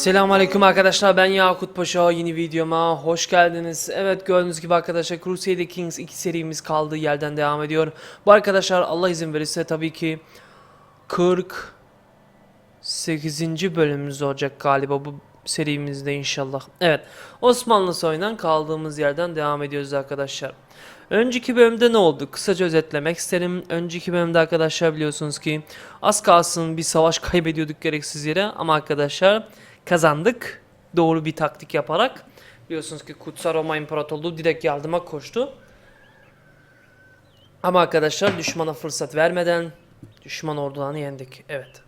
Selamünaleyküm arkadaşlar ben Yakut Paşa yeni videoma hoş geldiniz. Evet gördüğünüz gibi arkadaşlar Crusader Kings 2 serimiz kaldığı yerden devam ediyor. Bu arkadaşlar Allah izin verirse tabii ki 48. bölümümüz olacak galiba bu serimizde inşallah. Evet Osmanlı soyundan kaldığımız yerden devam ediyoruz arkadaşlar. Önceki bölümde ne oldu? Kısaca özetlemek isterim. Önceki bölümde arkadaşlar biliyorsunuz ki az kalsın bir savaş kaybediyorduk gereksiz yere ama arkadaşlar kazandık. Doğru bir taktik yaparak. Biliyorsunuz ki Kutsal Roma İmparatorluğu direkt yardıma koştu. Ama arkadaşlar düşmana fırsat vermeden düşman ordularını yendik. Evet.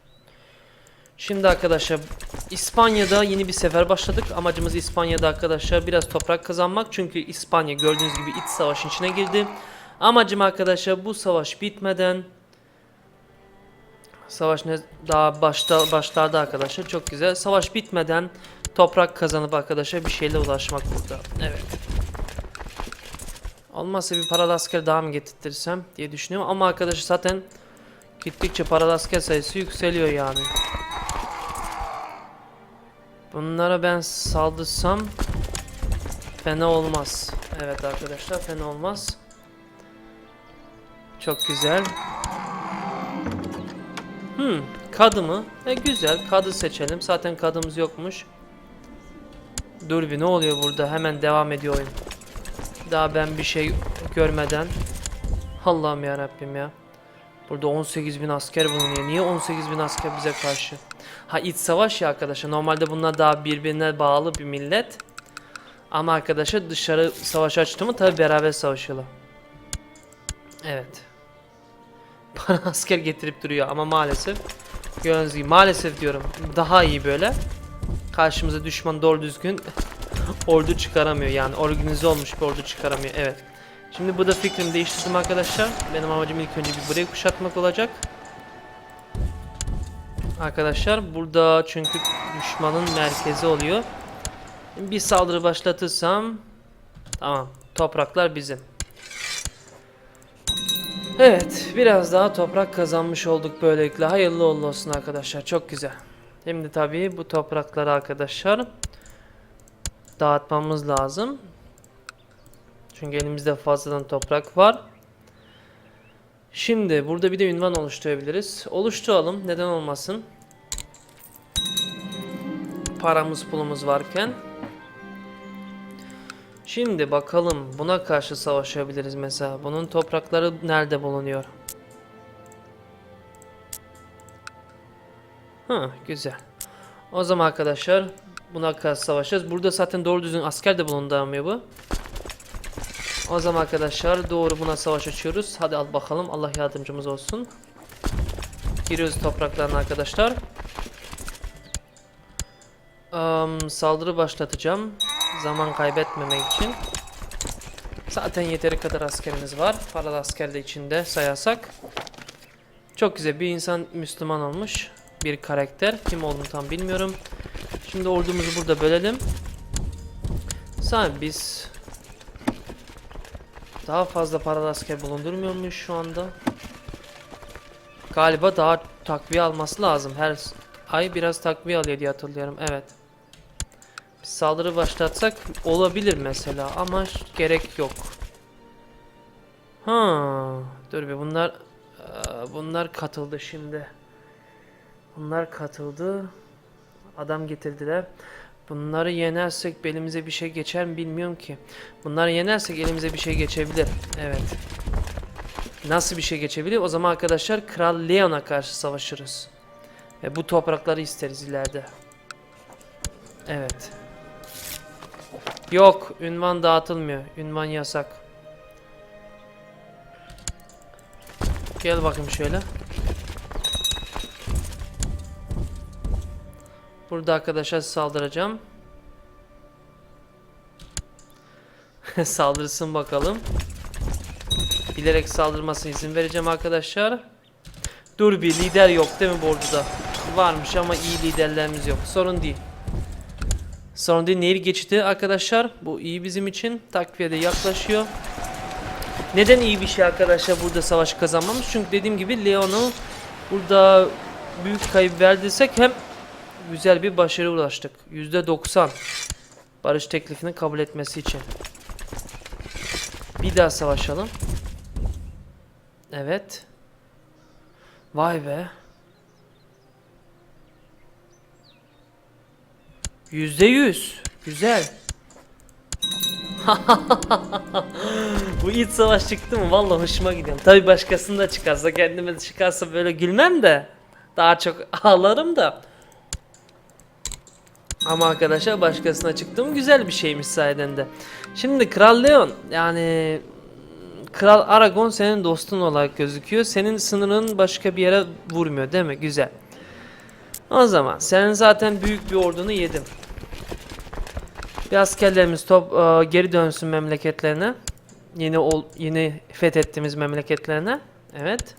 Şimdi arkadaşlar İspanya'da yeni bir sefer başladık. Amacımız İspanya'da arkadaşlar biraz toprak kazanmak. Çünkü İspanya gördüğünüz gibi iç savaşın içine girdi. Amacım arkadaşlar bu savaş bitmeden Savaş ne daha başta başlarda arkadaşlar çok güzel. Savaş bitmeden toprak kazanıp arkadaşlar bir şeyle ulaşmak burada. Evet. Olmazsa bir paralı asker daha mı getirtirsem diye düşünüyorum ama arkadaşlar zaten gittikçe paralı asker sayısı yükseliyor yani. Bunlara ben saldırsam fena olmaz. Evet arkadaşlar fena olmaz. Çok güzel. Hmm, kadı mı? E güzel, kadı seçelim. Zaten kadımız yokmuş. Dur bir ne oluyor burada? Hemen devam ediyor oyun. Daha ben bir şey görmeden. Allah'ım ya ya. Burada 18.000 asker bulunuyor. Niye 18.000 asker bize karşı? Ha iç savaş ya arkadaşlar. Normalde bunlar daha birbirine bağlı bir millet. Ama arkadaşlar dışarı savaş açtı mı tabi beraber savaşıyorlar. Evet. Bana asker getirip duruyor ama maalesef gördüğünüz gibi maalesef diyorum daha iyi böyle. Karşımıza düşman doğru düzgün ordu çıkaramıyor yani organize olmuş bir ordu çıkaramıyor evet. Şimdi burada fikrimi değiştirdim arkadaşlar. Benim amacım ilk önce bir burayı kuşatmak olacak. Arkadaşlar burada çünkü düşmanın merkezi oluyor. Bir saldırı başlatırsam tamam topraklar bizim. Evet, biraz daha toprak kazanmış olduk böylelikle. Hayırlı uğurlu olsun arkadaşlar. Çok güzel. Şimdi tabii bu toprakları arkadaşlar dağıtmamız lazım. Çünkü elimizde fazladan toprak var. Şimdi burada bir de ünvan oluşturabiliriz. Oluşturalım. Neden olmasın? Paramız pulumuz varken. Şimdi bakalım buna karşı savaşabiliriz mesela. Bunun toprakları nerede bulunuyor? Hı güzel. O zaman arkadaşlar buna karşı savaşacağız. Burada zaten doğru düzgün asker de bulunduramıyor bu. O zaman arkadaşlar doğru buna savaş açıyoruz. Hadi al bakalım Allah yardımcımız olsun. Giriyoruz topraklarına arkadaşlar. Am, saldırı başlatacağım. Zaman kaybetmemek için. Zaten yeteri kadar askerimiz var. Paralı asker de içinde sayarsak. Çok güzel bir insan Müslüman olmuş. Bir karakter. Kim olduğunu tam bilmiyorum. Şimdi ordumuzu burada bölelim. Sadece biz daha fazla paralı asker bulundurmuyor muyuz şu anda? Galiba daha takviye alması lazım. Her ay biraz takviye alıyor diye hatırlıyorum. Evet. Saldırı başlatsak olabilir mesela ama gerek yok. Ha, dur bir bunlar bunlar katıldı şimdi. Bunlar katıldı. Adam getirdiler. Bunları yenersek elimize bir şey geçer mi bilmiyorum ki. Bunları yenersek elimize bir şey geçebilir. Evet. Nasıl bir şey geçebilir? O zaman arkadaşlar Kral Leon'a karşı savaşırız. Ve bu toprakları isteriz ileride. Evet. Yok, ünvan dağıtılmıyor. Ünvan yasak. Gel bakayım şöyle. Burada arkadaşlar saldıracağım. Saldırsın bakalım. Bilerek saldırmasına izin vereceğim arkadaşlar. Dur bir lider yok değil mi bu? Varmış ama iyi liderlerimiz yok. Sorun değil. Sorun değil. Nehir geçidi arkadaşlar. Bu iyi bizim için. Takviyede yaklaşıyor. Neden iyi bir şey arkadaşlar burada savaş kazanmamız? Çünkü dediğim gibi Leon'u burada büyük kayıp verdiysek hem güzel bir başarı ulaştık. %90 barış teklifini kabul etmesi için. Bir daha savaşalım. Evet. Vay be. Yüzde yüz. Güzel. Bu iç savaş çıktı mı? Vallahi hoşuma gidiyor. Tabi başkasında çıkarsa kendime çıkarsa böyle gülmem de. Daha çok ağlarım da. Ama arkadaşlar başkasına çıktım güzel bir şeymiş sayeden de. Şimdi Kral Leon yani Kral Aragon senin dostun olarak gözüküyor. Senin sınırın başka bir yere vurmuyor değil mi? Güzel. O zaman senin zaten büyük bir ordunu yedim. Bir askerlerimiz top e, geri dönsün memleketlerine. Yeni ol, yeni fethettiğimiz memleketlerine. Evet.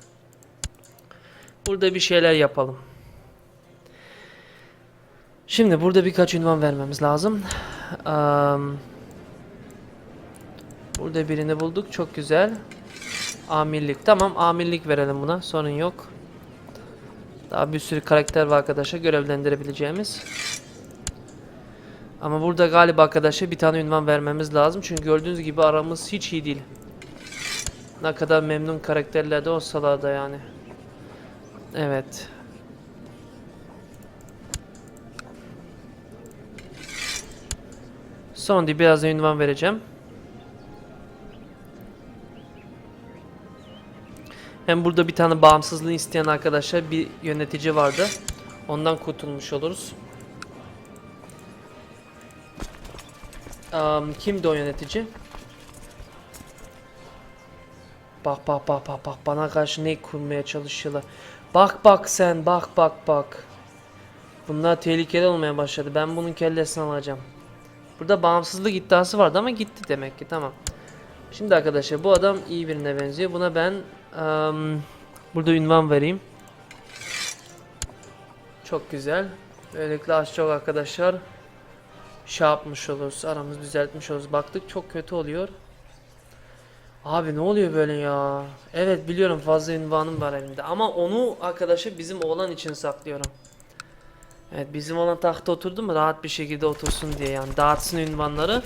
Burada bir şeyler yapalım. Şimdi burada birkaç ünvan vermemiz lazım. Am, burada birini bulduk. Çok güzel. Amirlik. Tamam amirlik verelim buna. Sorun yok. Daha bir sürü karakter var arkadaşlar görevlendirebileceğimiz. Ama burada galiba arkadaşa bir tane ünvan vermemiz lazım. Çünkü gördüğünüz gibi aramız hiç iyi değil. Ne kadar memnun karakterler de olsalar da yani. Evet. Son diye biraz da ünvan vereceğim. Hem burada bir tane bağımsızlığı isteyen arkadaşlar bir yönetici vardı. Ondan kurtulmuş oluruz. Am, kimdi o yönetici? Bak bak bak bak bak bana karşı ne kurmaya çalışıyorlar. Bak bak sen bak bak bak. Bunlar tehlikeli olmaya başladı. Ben bunun kellesini alacağım. Burada bağımsızlık iddiası vardı ama gitti demek ki tamam. Şimdi arkadaşlar bu adam iyi birine benziyor. Buna ben am, burada ünvan vereyim. Çok güzel. Böylelikle az çok arkadaşlar şey yapmış oluruz. Aramızı düzeltmiş oluruz. Baktık çok kötü oluyor. Abi ne oluyor böyle ya? Evet biliyorum fazla ünvanım var elimde. Ama onu arkadaşa bizim oğlan için saklıyorum. Evet bizim olan tahta oturdu mu rahat bir şekilde otursun diye yani dağıtsın ünvanları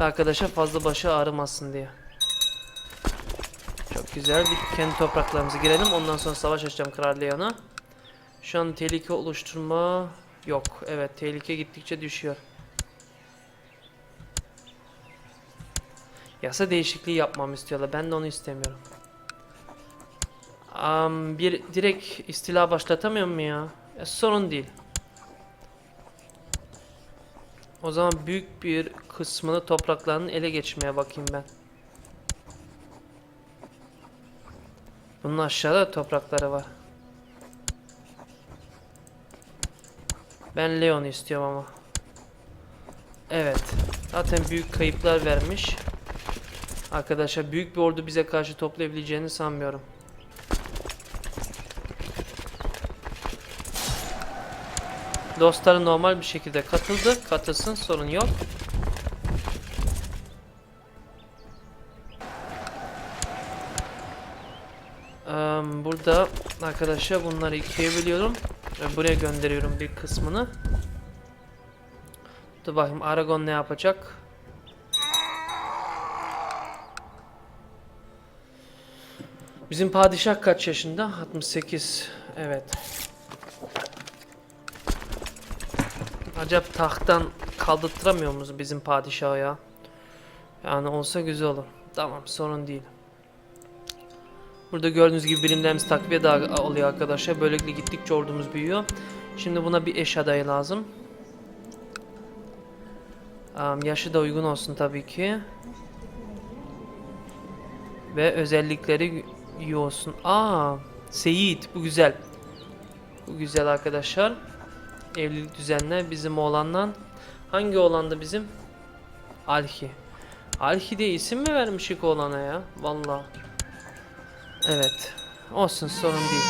ve arkadaşa fazla başı ağrımasın diye. Çok güzel bir kendi topraklarımıza girelim ondan sonra savaş açacağım Kral Leon'a. Şu an tehlike oluşturma yok. Evet tehlike gittikçe düşüyor. Yasa değişikliği yapmamı istiyorlar. Ben de onu istemiyorum. Am, bir direkt istila başlatamıyor mu ya? E, sorun değil. O zaman büyük bir kısmını topraklarının ele geçirmeye bakayım ben. Bunun aşağıda toprakları var. Ben Leon'u istiyorum ama. Evet. Zaten büyük kayıplar vermiş. Arkadaşlar büyük bir ordu bize karşı toplayabileceğini sanmıyorum. Dostları normal bir şekilde katıldı. Katılsın sorun yok. Burada arkadaşlar bunları ikiye bölüyorum. Buraya gönderiyorum bir kısmını. Dur bakayım Aragon ne yapacak? Bizim padişah kaç yaşında? 68. Evet. Acaba tahttan kaldırtıramıyor muyuz bizim padişahı ya? Yani olsa güzel olur. Tamam sorun değil. Burada gördüğünüz gibi birimlerimiz takviye daha oluyor arkadaşlar. Böylelikle gittikçe ordumuz büyüyor. Şimdi buna bir eş adayı lazım. Am, yaşı da uygun olsun tabii ki. Ve özellikleri iyi olsun. Aa, Seyit bu güzel. Bu güzel arkadaşlar. Evlilik düzenle bizim oğlandan. Hangi oğlandı bizim? Alhi. Alhi diye isim mi vermişik oğlana ya? Vallahi. Evet. Olsun sorun değil.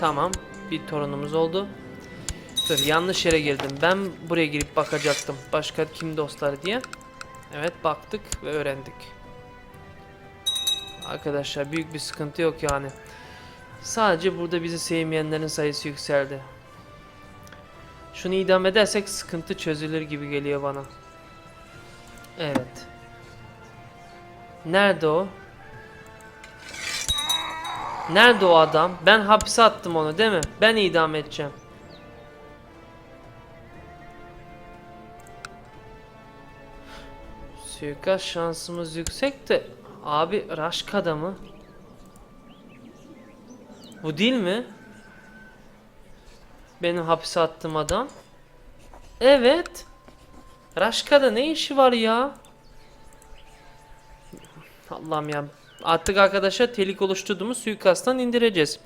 Tamam. Bir torunumuz oldu. Dur yanlış yere girdim. Ben buraya girip bakacaktım. Başka kim dostları diye. Evet baktık ve öğrendik. Arkadaşlar büyük bir sıkıntı yok yani. Sadece burada bizi sevmeyenlerin sayısı yükseldi. Şunu idam edersek sıkıntı çözülür gibi geliyor bana. Evet. Nerede o? Nerede o adam? Ben hapse attım onu değil mi? Ben idam edeceğim. Suikast şansımız yüksek de abi Raşk adamı. Bu değil mi? Benim hapse attığım adam. Evet. Raşka'da ne işi var ya? Allah'ım ya. Artık arkadaşa telik oluşturduğumuz suikasttan indireceğiz.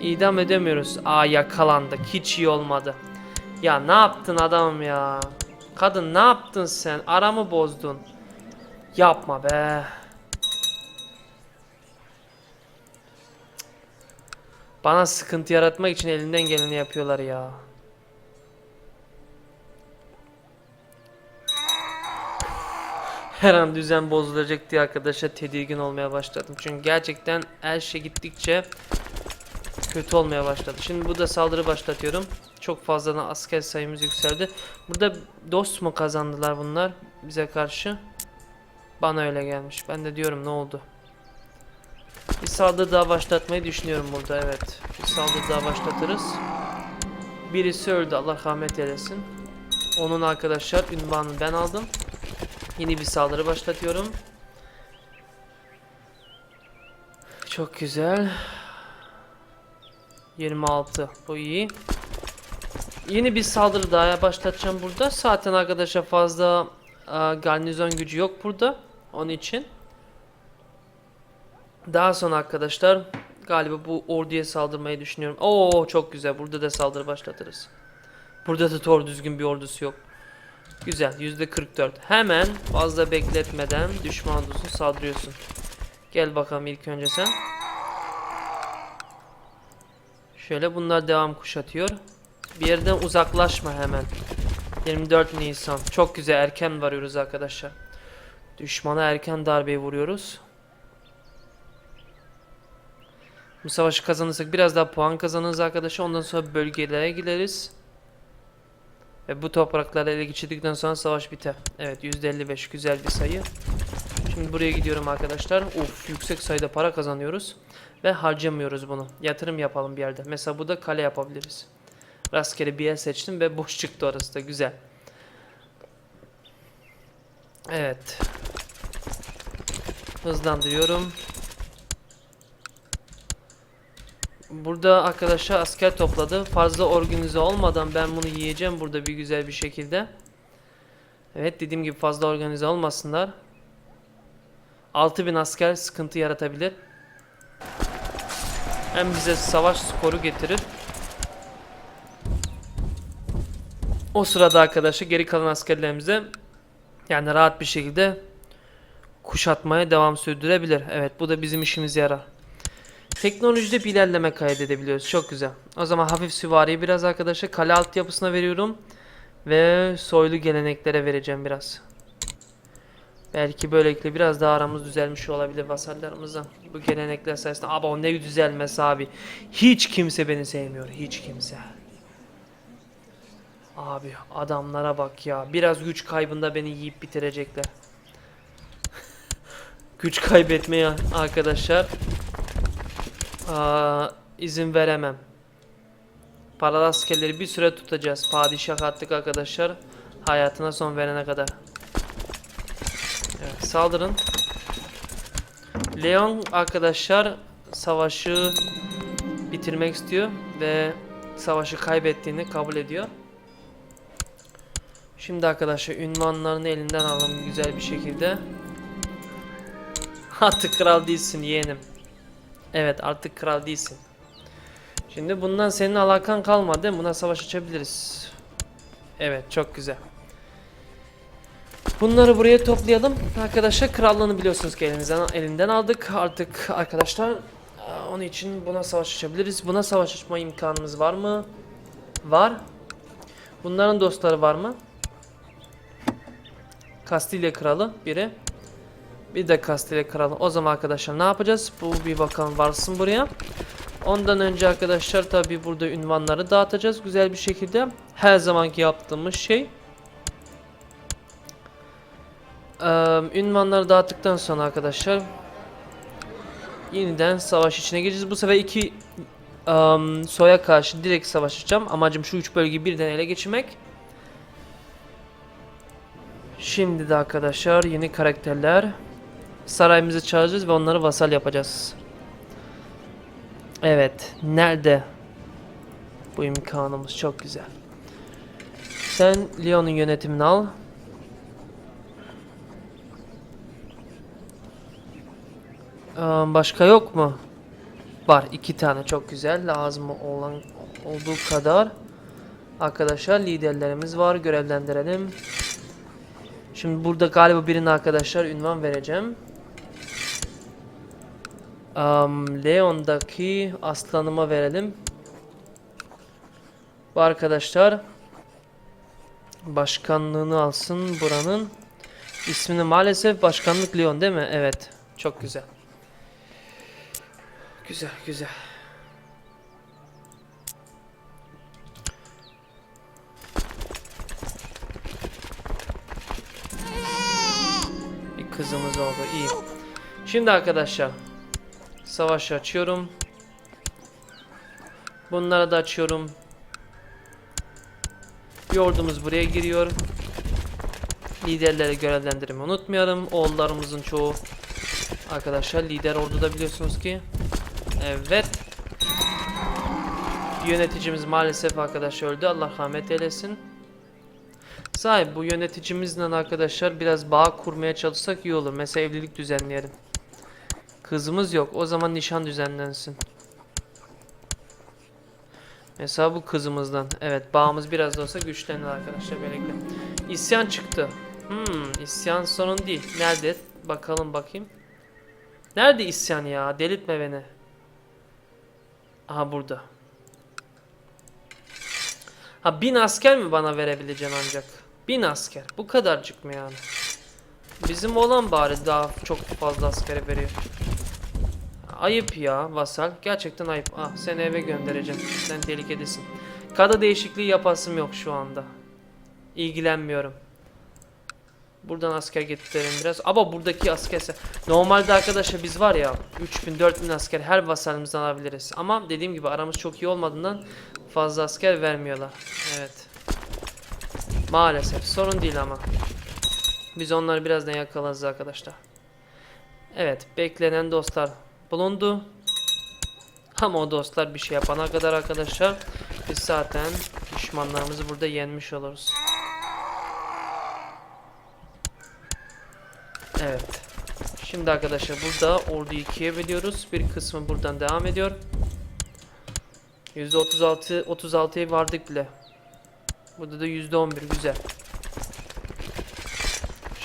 İdam edemiyoruz. Aa yakalandık. Hiç iyi olmadı. Ya ne yaptın adamım ya? Kadın ne yaptın sen? Aramı bozdun. Yapma be. Bana sıkıntı yaratmak için elinden geleni yapıyorlar ya. Her an düzen bozulacak diye arkadaşa tedirgin olmaya başladım. Çünkü gerçekten her şey gittikçe kötü olmaya başladı. Şimdi burada saldırı başlatıyorum. Çok fazladan asker sayımız yükseldi. Burada dost mu kazandılar bunlar bize karşı? Bana öyle gelmiş. Ben de diyorum ne oldu? Bir saldırı daha başlatmayı düşünüyorum burada evet. Bir saldırı daha başlatırız. Birisi öldü Allah rahmet eylesin. Onun arkadaşlar ünvanını ben aldım. Yeni bir saldırı başlatıyorum. Çok güzel. 26 bu iyi. Yeni bir saldırı daha başlatacağım burada. Zaten arkadaşlar fazla e, garnizon gücü yok burada. Onun için. Daha sonra arkadaşlar galiba bu orduya saldırmayı düşünüyorum. Oo çok güzel. Burada da saldırı başlatırız. Burada da doğru düzgün bir ordusu yok. Güzel. %44. Hemen fazla bekletmeden düşman ordusuna saldırıyorsun. Gel bakalım ilk önce sen. Şöyle bunlar devam kuşatıyor. Bir yerden uzaklaşma hemen. 24 Nisan. Çok güzel erken varıyoruz arkadaşlar. Düşmana erken darbeyi vuruyoruz. Bu savaşı kazanırsak biraz daha puan kazanırız arkadaşlar. Ondan sonra bölgelere gideriz. Ve bu toprakları ele geçirdikten sonra savaş biter. Evet %55 güzel bir sayı. Şimdi buraya gidiyorum arkadaşlar. Uf yüksek sayıda para kazanıyoruz. Ve harcamıyoruz bunu. Yatırım yapalım bir yerde. Mesela burada kale yapabiliriz. Rastgele bir yer seçtim ve boş çıktı orası da güzel. Evet. Hızlandırıyorum. Burada arkadaşlar asker topladı. Fazla organize olmadan ben bunu yiyeceğim burada bir güzel bir şekilde. Evet dediğim gibi fazla organize olmasınlar. 6000 asker sıkıntı yaratabilir. Hem bize savaş skoru getirir. O sırada arkadaşlar geri kalan askerlerimize yani rahat bir şekilde kuşatmaya devam sürdürebilir. Evet bu da bizim işimize yarar. Teknolojide bir ilerleme kaydedebiliyoruz. Çok güzel. O zaman hafif süvariyi biraz arkadaşlar kale altyapısına veriyorum. Ve soylu geleneklere vereceğim biraz. Belki böylelikle biraz daha aramız düzelmiş olabilir vasallarımızla. Bu gelenekler sayesinde. Abi o ne düzelmesi abi. Hiç kimse beni sevmiyor. Hiç kimse. Abi adamlara bak ya. Biraz güç kaybında beni yiyip bitirecekler. güç kaybetmeye arkadaşlar. Aa, izin veremem. Paralı askerleri bir süre tutacağız. Padişah attık arkadaşlar. Hayatına son verene kadar. Evet, saldırın. Leon arkadaşlar savaşı bitirmek istiyor ve savaşı kaybettiğini kabul ediyor. Şimdi arkadaşlar ünvanlarını elinden alalım güzel bir şekilde. Artık kral değilsin yeğenim. Evet artık kral değilsin. Şimdi bundan senin alakan kalmadı? Buna savaş açabiliriz. Evet çok güzel. Bunları buraya toplayalım. Arkadaşlar krallığını biliyorsunuz ki elinizden, elinden aldık. Artık arkadaşlar onun için buna savaş açabiliriz. Buna savaş açma imkanımız var mı? Var. Bunların dostları var mı? Kastilya kralı biri. Bir de Kastilya kralı. O zaman arkadaşlar ne yapacağız? Bu bir bakalım varsın buraya. Ondan önce arkadaşlar tabi burada ünvanları dağıtacağız güzel bir şekilde. Her zamanki yaptığımız şey. Ee, ünvanları dağıttıktan sonra arkadaşlar yeniden savaş içine gireceğiz. Bu sefer iki em, soya karşı direkt savaşacağım. Amacım şu üç bölgeyi birden ele geçirmek. Şimdi de arkadaşlar yeni karakterler. Sarayımızı çağıracağız ve onları vasal yapacağız. Evet. Nerede? Bu imkanımız çok güzel. Sen Lyon'un yönetimini al. Başka yok mu? Var. iki tane çok güzel. Lazım olan olduğu kadar. Arkadaşlar liderlerimiz var. Görevlendirelim. Şimdi burada galiba birine arkadaşlar ünvan vereceğim. Um, Leon'daki aslanıma verelim. Bu arkadaşlar başkanlığını alsın buranın. İsmini maalesef başkanlık Leon değil mi? Evet. Çok güzel. Güzel güzel. Bir kızımız oldu. iyi. Şimdi arkadaşlar savaşı açıyorum. Bunları da açıyorum. Bir ordumuz buraya giriyor. Liderleri görevlendirmeyi unutmayalım. Oğullarımızın çoğu arkadaşlar lider orduda biliyorsunuz ki. Evet. Yöneticimiz maalesef arkadaş öldü. Allah rahmet eylesin. Sahip bu yöneticimizle arkadaşlar biraz bağ kurmaya çalışsak iyi olur. Mesela evlilik düzenleyelim. Kızımız yok. O zaman nişan düzenlensin. Mesela bu kızımızdan. Evet bağımız biraz da olsa güçlenir arkadaşlar böylelikle. İsyan çıktı. Hmm isyan sorun değil. Nerede? Bakalım bakayım. Nerede isyan ya? Delirtme beni. Aha burada. Ha bin asker mi bana verebileceğim ancak? Bin asker. Bu kadarcık mı yani? Bizim olan bari daha çok fazla askere veriyor. Ayıp ya vasal. Gerçekten ayıp. Ah seni eve göndereceğim. Sen tehlikedesin. Kada değişikliği yapasım yok şu anda. İlgilenmiyorum. Buradan asker getirelim biraz. Ama buradaki askerse normalde arkadaşlar biz var ya 3000 4000 asker her vasalımızdan alabiliriz. Ama dediğim gibi aramız çok iyi olmadığından fazla asker vermiyorlar. Evet. Maalesef sorun değil ama. Biz onları birazdan yakalarız arkadaşlar. Evet beklenen dostlar bulundu. Ama o dostlar bir şey yapana kadar arkadaşlar biz zaten düşmanlarımızı burada yenmiş oluruz. Evet. Şimdi arkadaşlar burada orduyu ikiye bölüyoruz. Bir kısmı buradan devam ediyor. %36 36'ya vardık bile. Burada da %11 güzel.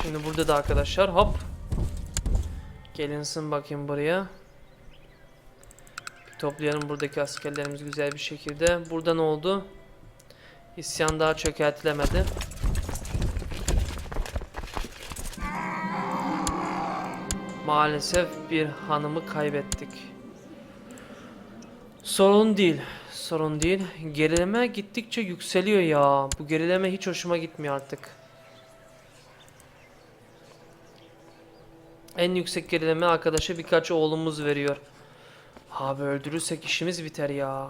Şimdi burada da arkadaşlar hop. Gelinsin bakayım buraya. Toplayalım buradaki askerlerimiz güzel bir şekilde. Burada ne oldu? İsyan daha çökertilemedi. Maalesef bir hanımı kaybettik. Sorun değil. Sorun değil. Gerileme gittikçe yükseliyor ya. Bu gerileme hiç hoşuma gitmiyor artık. En yüksek gerileme arkadaşa birkaç oğlumuz veriyor. Abi öldürürsek işimiz biter ya.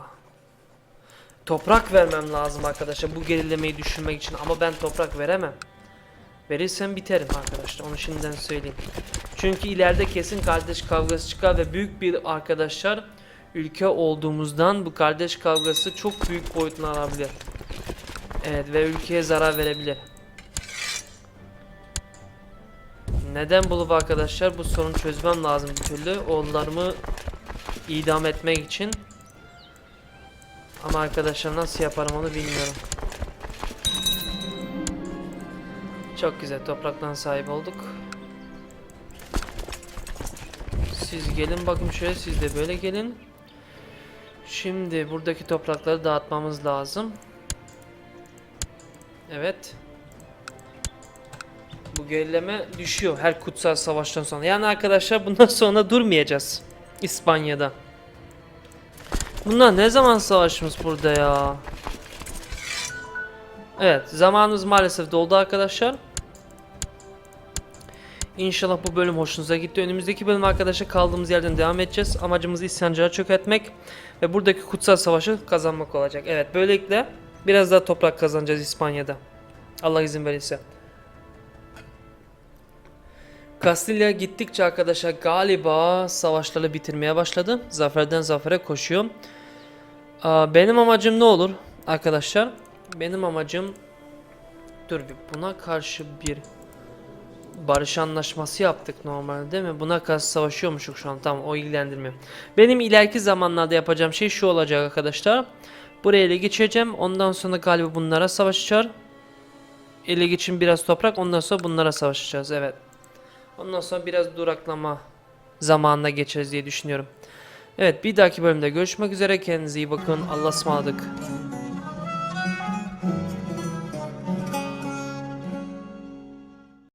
Toprak vermem lazım arkadaşa bu gerilemeyi düşürmek için ama ben toprak veremem. Verirsem biterim arkadaşlar onu şimdiden söyleyeyim. Çünkü ileride kesin kardeş kavgası çıkar ve büyük bir arkadaşlar ülke olduğumuzdan bu kardeş kavgası çok büyük boyutunu alabilir. Evet ve ülkeye zarar verebilir. Neden bulup arkadaşlar bu sorunu çözmem lazım bir türlü. Oğullarımı idam etmek için. Ama arkadaşlar nasıl yaparım onu bilmiyorum. Çok güzel topraktan sahip olduk. Siz gelin bakın şöyle siz de böyle gelin. Şimdi buradaki toprakları dağıtmamız lazım. Evet. Bu gerileme düşüyor her kutsal savaştan sonra. Yani arkadaşlar bundan sonra durmayacağız. İspanya'da. Bunlar ne zaman savaşmış burada ya? Evet zamanımız maalesef doldu arkadaşlar. İnşallah bu bölüm hoşunuza gitti. Önümüzdeki bölüm arkadaşlar kaldığımız yerden devam edeceğiz. Amacımız isyancıları çökertmek ve buradaki kutsal savaşı kazanmak olacak. Evet böylelikle biraz daha toprak kazanacağız İspanya'da. Allah izin verirse. Kastilya gittikçe arkadaşlar galiba savaşları bitirmeye başladı. Zaferden zafere koşuyor. Benim amacım ne olur arkadaşlar? Benim amacım dur bir buna karşı bir barış anlaşması yaptık normalde değil mi? Buna karşı savaşıyormuşuk şu an. Tamam o ilgilendirmiyor. Benim ileriki zamanlarda yapacağım şey şu olacak arkadaşlar. Buraya ele geçireceğim. Ondan sonra galiba bunlara savaşacağız. Ele geçin biraz toprak. Ondan sonra bunlara savaşacağız. Evet. Ondan sonra biraz duraklama zamanına geçeriz diye düşünüyorum. Evet bir dahaki bölümde görüşmek üzere. Kendinize iyi bakın. Allah'a ısmarladık.